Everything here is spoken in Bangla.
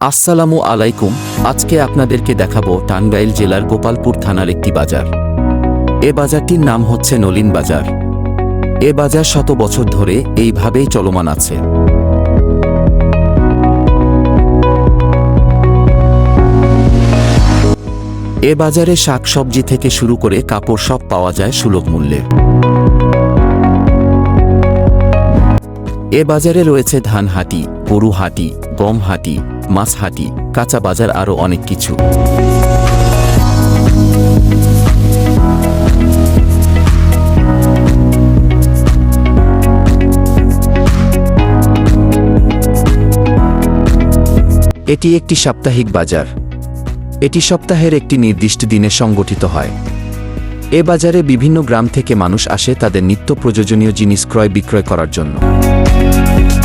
আসসালামু আলাইকুম, আজকে আপনাদেরকে দেখাবো টাঙ্গাইল জেলার গোপালপুর থানার একটি বাজার। এ বাজারটির নাম হচ্ছে নলিন বাজার। এ বাজার শত বছর ধরে এইভাবেই চলমান আছে। এ বাজারে শাকসবজি থেকে শুরু করে কাপড় সব পাওয়া যায় সুলভ মূল্যে। এ বাজারে রয়েছে ধান হাটি গরু হাটি গম হাটি মাছ হাটি কাঁচা বাজার আরও অনেক কিছু। এটি একটি সাপ্তাহিক বাজার। এটি সপ্তাহের একটি নির্দিষ্ট দিনে সংগঠিত হয়। এ বাজারে বিভিন্ন গ্রাম থেকে মানুষ আসে তাদের নিত্য প্রয়োজনীয় জিনিস ক্রয় বিক্রয় করার জন্য। Thank you.